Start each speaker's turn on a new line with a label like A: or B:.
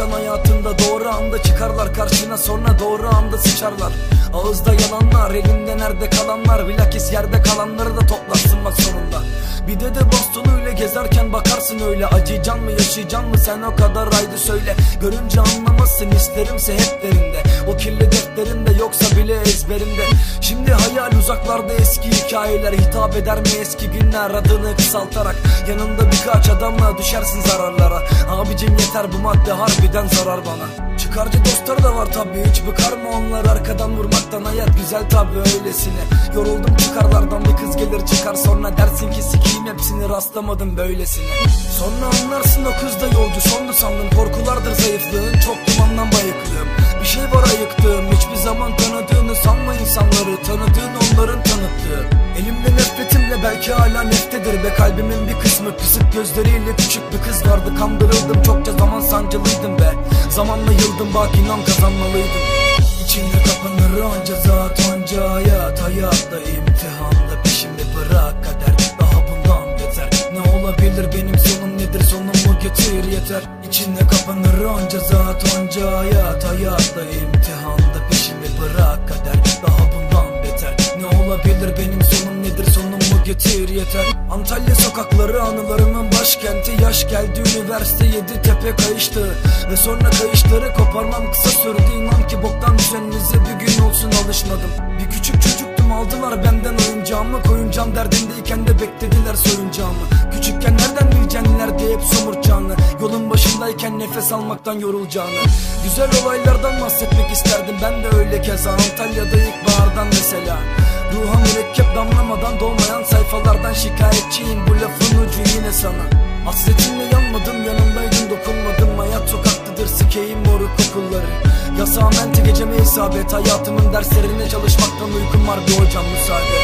A: insan hayatında doğru anda çıkarlar Karşına sonra doğru anda sıçarlar. Ağızda yalanlar elinde nerede kalanlar Bilakis yerde kalanları da toplarsın bak sonunda. Bir de de bastonuyla gezerken bakarsın öyle. Acıyacan mı yaşayacan mı sen o kadar haydi söyle. Görünce anlamazsın isterimse hep derinde. O kirli defterinde yoksa bile ezberinde Şimdi hayal uzaklarda eski hikayeler Hitap eder mi eski günler adını kısaltarak? Yanında birkaç adamla düşersin zararlara. Abicim yeter bu madde harbiden zarar bana. Çıkarcı dostlar da var tabi hiç bıkar mı onlar arkadan vurmaktan hayat güzel tabi öylesine. Yoruldum çıkarlardan bir kız gelir çıkar sonra dersin ki sikiyim hepsini rastlamadım böylesine. Sonra anlarsın o kız da yolcu sondu sandın korkulardır insanları tanıdığın onların tanıttığı. Elimde nefretimle belki hala neftedir be. Kalbimin bir kısmı Kısık gözleriyle küçük bir kız vardı kandırıldım çokça zaman sancılıydım be. Zamanla yıldım bak inan kazanmalıydım. İçinde kapanır anca zat anca hayat. Hayatta imtihanda peşimi bırak kader. Daha bundan beter. Ne olabilir benim sonum nedir? Sonumu getir? Yeter. İçinde kapanır anca zat anca hayat. Hayatta imtihanda olabilir benim sonum nedir sonumu getir yeter. Antalya sokakları anılarımın başkenti. Yaş geldi üniversite yedi tepe kayıştı. Ve sonra kayışları koparmam kısa sürdü. İnan ki boktan düzeninize bir gün olsun alışmadım. Bir küçük çocuktum aldılar benden oyuncağımı. Koyuncağım derdindeyken de beklediler soyuncağımı Başındayken nefes almaktan yorulacağını Güzel olaylardan bahsetmek isterdim. Ben de öyle keza Antalya'da ilkbahardan mesela. Ruha mürekkep damlamadan dolmayan sayfalardan şikayetçiyim. Bu lafın ucu yine sana. Hasretinle yanmadım yanımdaydın dokunmadım. Hayat sokaktadır sikeyim moruk okulları Yasağın mente geceme isabet. Hayatımın derslerine çalışmaktan uykum var bir hocam müsaade